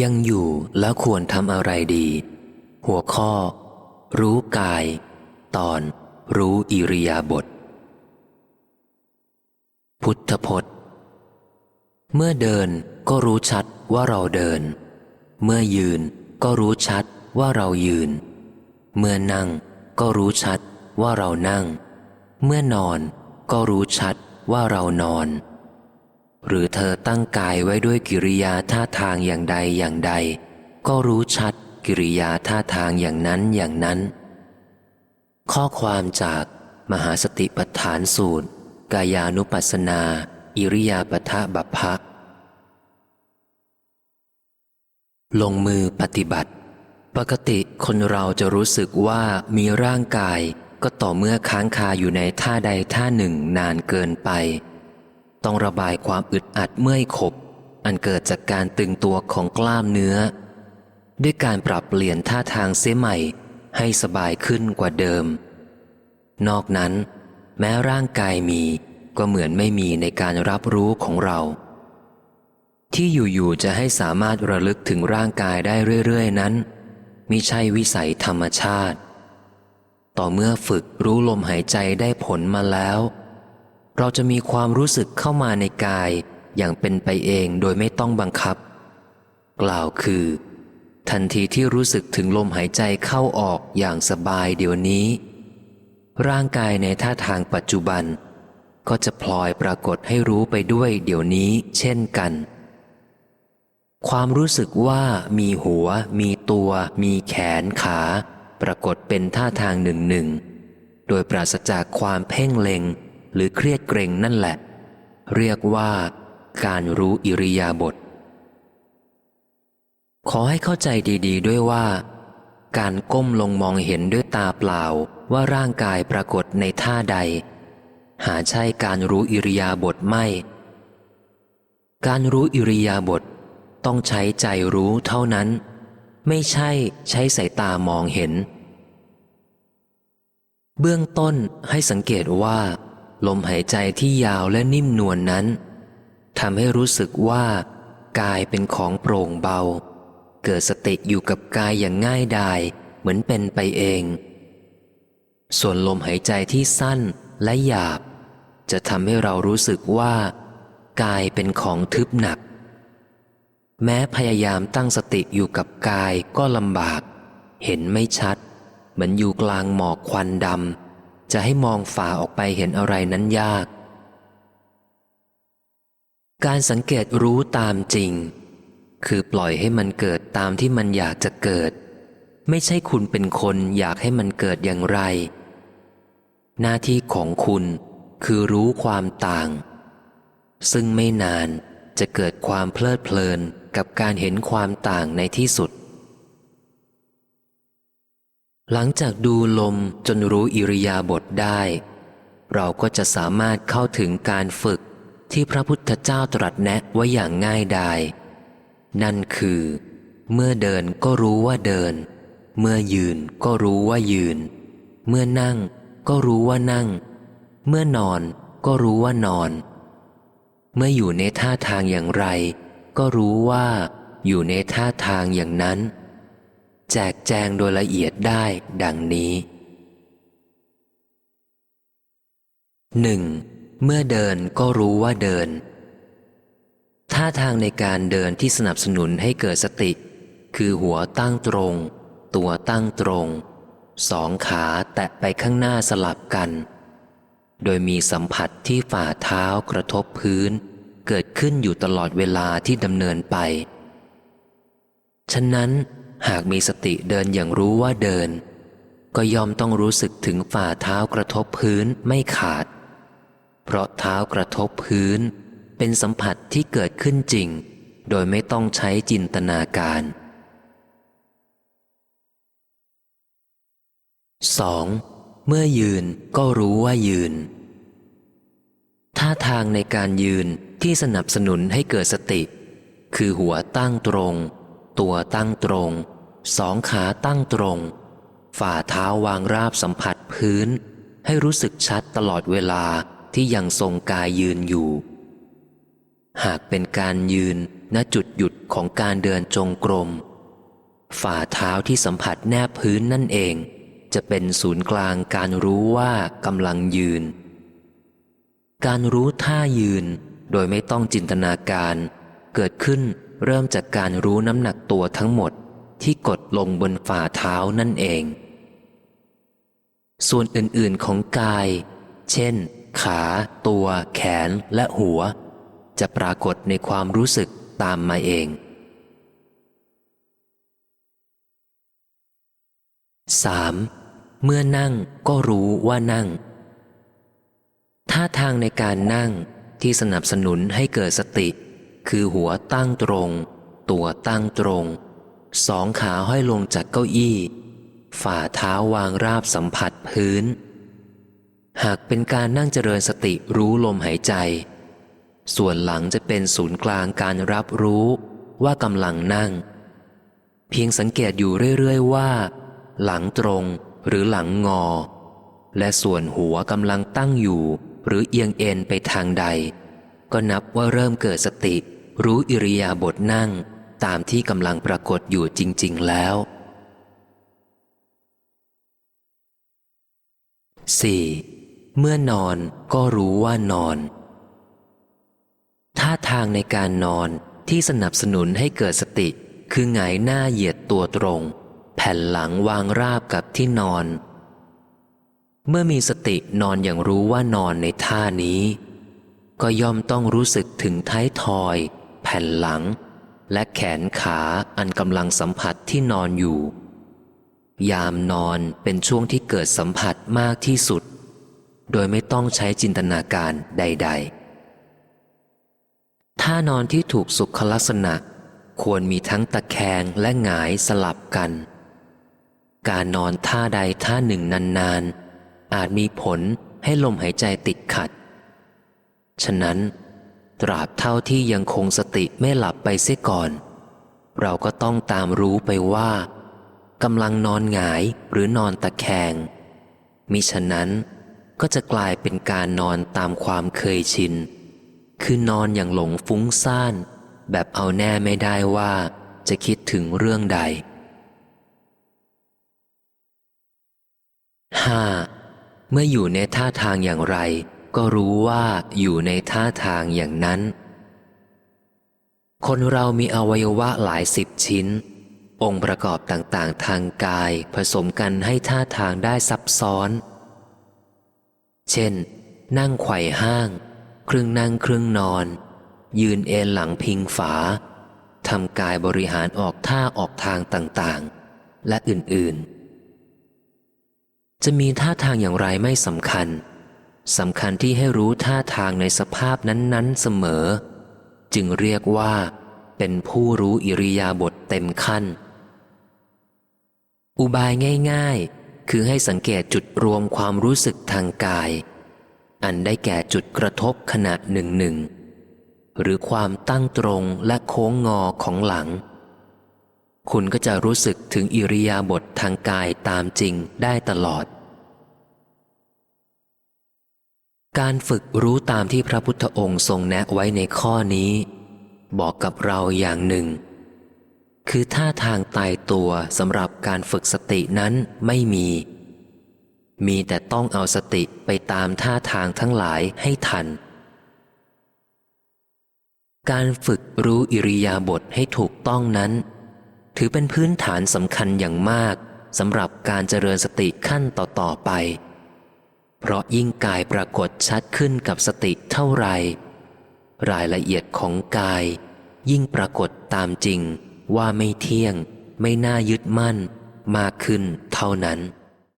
ยังอยู่แล้วควรทำอะไรดี หัวข้อ รู้กาย ตอน รู้อิริยาบถพุทธพจน์ เมื่อเดินก็รู้ชัดว่าเราเดิน เมื่อยืนก็รู้ชัดว่าเรายืน เมื่อนั่งก็รู้ชัดว่าเรานั่ง เมื่อนอนก็รู้ชัดว่าเรานอน หรือเธอตั้งกายไว้ด้วยกิริยาท่าทางอย่างใดอย่างใด ก็รู้ชัดกิริยาท่าทางอย่างนั้นอย่างนั้น ข้อความจากมหาสติปัฏฐานสูตร กายานุปัสสนา อิริยาปทะบัพพะลงมือปฏิบัติ ปกติคนเราจะรู้สึกว่ามีร่างกายก็ต่อเมื่อค้างคาอยู่ในท่าใดท่าหนึ่งนานเกินไป ต้องระบายความอึดอัดเมื่อยขบ อันเกิดจากการตึงตัวของกล้ามเนื้อ ด้วยการปรับเปลี่ยนท่าทางเสียใหม่ ให้สบายขึ้นกว่าเดิม นอกนั้น แม้ร่างกายมีก็เหมือนไม่มีในการรับรู้ของเรา ที่อยู่ๆจะให้สามารถระลึกถึงร่างกายได้เรื่อยๆ นั้นมิใช่วิสัยธรรมชาติ ต่อเมื่อฝึกรู้ลมหายใจได้ผลมาแล้ว เราจะมีความรู้สึกเข้ามาในกายอย่างเป็นไปเองโดยไม่ต้องบังคับ กล่าวคือ ทันทีที่รู้สึกถึงลมหายใจเข้าออกอย่างสบายเดี๋ยวนี้ ร่างกายในท่าทางปัจจุบัน ก็จะพลอยปรากฏให้รู้ไปด้วยเดี๋ยวนี้เช่นกัน ความรู้สึกว่ามีหัว มีตัว มีแขนขา ปรากฏเป็นท่าทางหนึ่งหนึ่งโดยปราศจากความเพ่งเล็ง หรือเครียดเกรงนั่นแหละ เรียกว่า การรู้อิริยาบถขอให้เข้าใจดีๆ ด้วยว่า การก้มลงมองเห็นด้วยตาเปล่าว่าร่างกายปรากฏในท่าใด หาใช่การรู้อิริยาบถไม่ การรู้อิริยาบถต้องใช้ใจรู้เท่านั้น ไม่ใช่ใช้สายตามองเห็น เบื้องต้นให้สังเกตว่า ลมหายใจที่ยาวและนิ่มนวลนนั้นทำให้รู้สึกว่า กายเป็นของโปร่งเบา เกิดสติอยู่กับกายอย่างง่ายดายเหมือนเป็นไปเอง ส่วนลมหายใจที่สั้นและหยาบ จะทำให้เรารู้สึกว่า กายเป็นของทึบหนัก แม้พยายามตั้งสติอยู่กับกายก็ลำบาก เห็นไม่ชัด เหมือนอยู่กลางหมอกควันดำ จะให้มองฝ่าออกไปเห็นอะไรนั้นยาก การสังเกตรู้ตามจริง คือปล่อยให้มันเกิดตามที่มันอยากจะเกิด ไม่ใช่คุณเป็นคนอยากให้มันเกิดอย่างไร หน้าที่ของคุณคือรู้ความต่าง ซึ่งไม่นานจะเกิดความเพลิดเพลินกับการเห็นความต่างในที่สุด หลังจากดูลมจนรู้อิริยาบถได้ เราก็จะสามารถเข้าถึงการฝึกที่พระพุทธเจ้าตรัสแนะไว้อย่างง่ายดาย นั่นคือ เมื่อเดินก็รู้ว่าเดิน เมื่อยืนก็รู้ว่ายืน เมื่อนั่งก็รู้ว่านั่ง เมื่อนอนก็รู้ว่านอน เมื่ออยู่ในท่าทางอย่างไร ก็รู้ว่าอยู่ในท่าทางอย่างนั้น จกแจงโดยละเอียดได้ดังนี้หนึ่งเมื่อเดินก็รู้ว่าเดิน ท่าทางในการเดินที่สนับสนุนให้เกิดสติ คือหัวตั้งตรง ตัวตั้งตรง สองขาแตะไปข้างหน้าสลับกัน โดยมีสัมผัสที่ฝ่าเท้ากระทบพื้น เกิดขึ้นอยู่ตลอดเวลาที่ดำเนินไป ฉะนั้น หากมีสติเดินอย่างรู้ว่าเดิน ก็ยอมต้องรู้สึกถึงฝ่าเท้ากระทบพื้นไม่ขาด เพราะเท้ากระทบพื้น เป็นสัมผัสที่เกิดขึ้นจริง โดยไม่ต้องใช้จินตนาการ 2. เมื่อยืนก็รู้ว่ายืน ท่าทางในการยืนที่สนับสนุนให้เกิดสติ คือหัวตั้งตรง ตัวตั้งตรง สองขาตั้งตรง ฝ่าเท้าวางราบสัมผัสพื้น ให้รู้สึกชัดตลอดเวลาที่ยังทรงกายยืนอยู่ หากเป็นการยืนณจุดหยุดของการเดินจงกรม ฝ่าเท้าที่สัมผัสแนบพื้นนั่นเอง จะเป็นศูนย์กลางการรู้ว่ากำลังยืน การรู้ท่ายืนโดยไม่ต้องจินตนาการ เกิดขึ้นเริ่มจากการรู้น้ำหนักตัวทั้งหมด ที่กดลงบนฝ่าเท้านั่นเอง ส่วนอื่นๆของกาย เช่น ขา ตัว แขนและหัว จะปรากฏในความรู้สึกตามมาเอง 3. เมื่อนั่งก็รู้ว่านั่ง ท่าทางในการนั่งที่สนับสนุนให้เกิดสติ คือหัวตั้งตรง ตัวตั้งตรง สองขาห้อยลงจากเก้าอี้ ฝ่าเท้าวางราบสัมผัสพื้น หากเป็นการนั่งเจริญสติรู้ลมหายใจ ส่วนหลังจะเป็นศูนย์กลางการรับรู้ว่ากำลังนั่ง เพียงสังเกตอยู่เรื่อยๆว่า หลังตรงหรือหลังงอ และส่วนหัวกำลังตั้งอยู่ หรือเอียงเอ็นไปทางใด ก็นับว่าเริ่มเกิดสติ รู้อิริยาบถนั่ง ตามที่กำลังปรากฏอยู่จริง ๆ แล้ว 4. เมื่อนอนก็รู้ว่านอน ท่าทางในการนอนที่สนับสนุนให้เกิดสติ คือหงายหน้าเหยียดตัวตรง แผ่นหลังวางราบกับที่นอน เมื่อมีสตินอนอย่างรู้ว่านอนในท่านี้ ก็ย่อมต้องรู้สึกถึงท้ายทอย แผ่นหลัง และแขนขาอันกำลังสัมผัสที่นอนอยู่ ยามนอนเป็นช่วงที่เกิดสัมผัสมากที่สุด โดยไม่ต้องใช้จินตนาการใดๆท่านอนที่ถูกสุขลักษณะ ควรมีทั้งตะแคงและหงายสลับกัน การนอนท่าใดท่าหนึ่งนานๆ อาจมีผลให้ลมหายใจติดขัด ฉะนั้น ตราบเท่าที่ยังคงสติไม่หลับไปเสียก่อน เราก็ต้องตามรู้ไปว่ากำลังนอนหงายหรือนอนตะแคง มิฉะนั้นก็จะกลายเป็นการนอนตามความเคยชิน คือนอนอย่างหลงฟุ้งซ่าน แบบเอาแน่ไม่ได้ว่าจะคิดถึงเรื่องใด 5. เมื่ออยู่ในท่าทางอย่างไร ก็รู้ว่าอยู่ในท่าทางอย่างนั้น คนเรามีอวัยวะหลายสิบชิ้น องค์ประกอบต่างๆ ทางกายผสมกันให้ท่าทางได้ซับซ้อน เช่น นั่งไขว่ห้าง ครึ่งนั่งครึ่งนอน ยืนเอนหลังพิงฝาทำกายบริหารออกท่าออกทางต่างๆ และอื่นๆ จะมีท่าทางอย่างไรไม่สำคัญ สำคัญที่ให้รู้ท่าทางในสภาพนั้น ๆ เสมอ จึงเรียกว่า เป็นผู้รู้อิริยาบถเต็มขั้น อุบายง่าย ๆ คือให้สังเกตจุดรวมความรู้สึกทางกาย อันได้แก่จุดกระทบขณะหนึ่งหนึ่งหรือความตั้งตรงและโค้งงอของหลัง คุณก็จะรู้สึกถึงอิริยาบถทางกายตามจริงได้ตลอด การฝึกรู้ตามที่พระพุทธองค์ทรงแนะไว้ในข้อนี้ บอกกับเราอย่างหนึ่ง คือท่าทางตายตัวสำหรับการฝึกสตินั้นไม่มี มีแต่ต้องเอาสติไปตามท่าทางทั้งหลายให้ทัน การฝึกรู้อิริยาบถให้ถูกต้องนั้น ถือเป็นพื้นฐานสำคัญอย่างมากสำหรับการเจริญสติขั้นต่อๆไป เพราะยิ่งกายปรากฏชัดขึ้นกับสติเท่าไร รายละเอียดของกาย ยิ่งปรากฏตามจริงว่าไม่เที่ยง ไม่น่ายึดมั่น มากขึ้นเท่านั้น